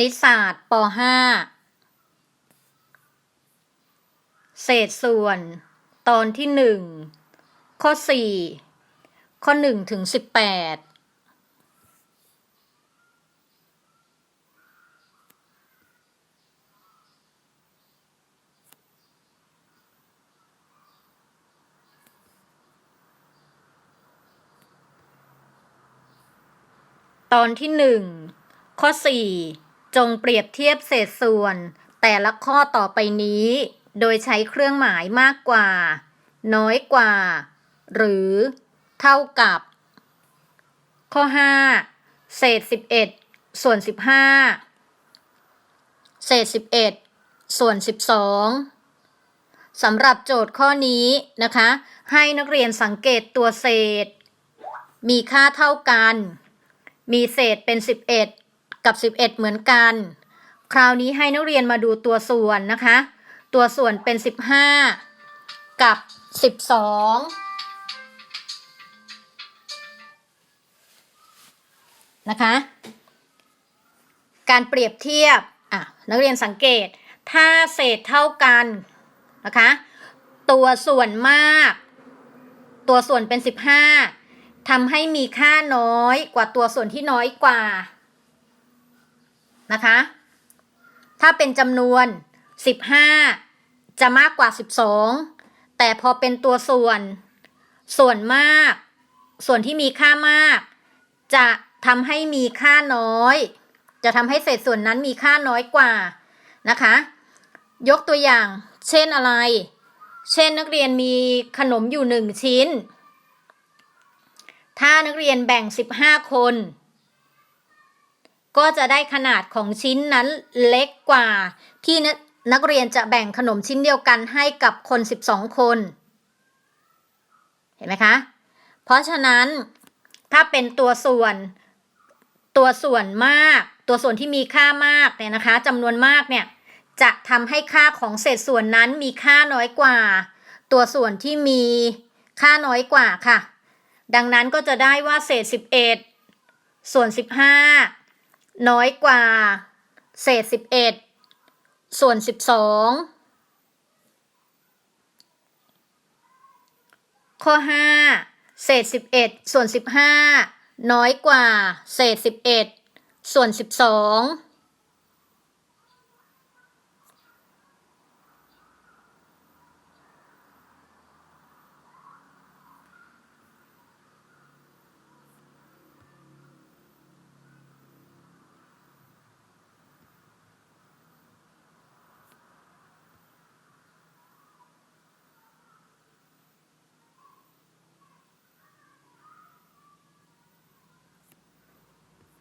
ณิตศาสตร์ป .5 เศษส่วน ตอนที่หนึ่งข้อสี่ข้อหนึ่งถึงสิบแปดตอนที่หนึ่งข้อสี่ จงเปรียบเทียบเศษส่วน แต่ละข้อต่อไปนี้ โดยใช้เครื่องหมายมากกว่า น้อยกว่า หรือ เท่ากับ ข้อห้าเศษสิบเอ็ดส่วนสิบห้าเศษสิบเอ็ดส่วนสิบสองสำหรับโจทย์ข้อนี้นะคะ ให้นักเรียนสังเกตตัวเศษ มีค่าเท่ากัน มีเศษเป็น 11 กับ 11 เหมือนกัน คราวนี้ให้นักเรียนมาดูตัวส่วนนะคะ ตัวส่วนเป็น 15 กับ 12 นะคะ การเปรียบเทียบอะนักเรียนสังเกตถ้าเศษเท่ากันนะคะ ตัวส่วนมาก ตัวส่วนเป็น 15ทำให้มีค่าน้อยกว่าตัวส่วนที่น้อยกว่า นะคะ ถ้าเป็นจำนวน 15 จะมากกว่า 12 แต่พอเป็นตัวส่วน ส่วนมาก ส่วนที่มีค่ามาก จะทำให้มีค่าน้อย จะทำให้เศษส่วนนั้นมีค่าน้อยกว่านะคะ ยกตัวอย่าง เช่นอะไร เช่นนักเรียนมีขนมอยู่หนึ่งชิ้น ถ้านักเรียนแบ่ง 15 คน ก็จะได้ขนาดของชิ้นนั้นเล็กกว่า ที่นักเรียนจะแบ่งขนมชิ้นเดียวกันให้กับคน 12 คน เห็นไหมคะ เพราะฉะนั้นถ้าเป็นตัวส่วนตัวส่วนมาก ตัวส่วนที่มีค่ามากเนี่ยนะคะจำนวนมากเนี่ยจะทำให้ค่าของเศษส่วนนั้นมีค่าน้อยกว่า ตัวส่วนที่มีค่าน้อยกว่าค่ะ ดังนั้นก็จะได้ว่าเศษ 11 ส่วน 15 น้อยกว่า เศษ11ส่วน12ข้อ5เศษ11ส่วน15น้อยกว่า เศษ11ส่วน12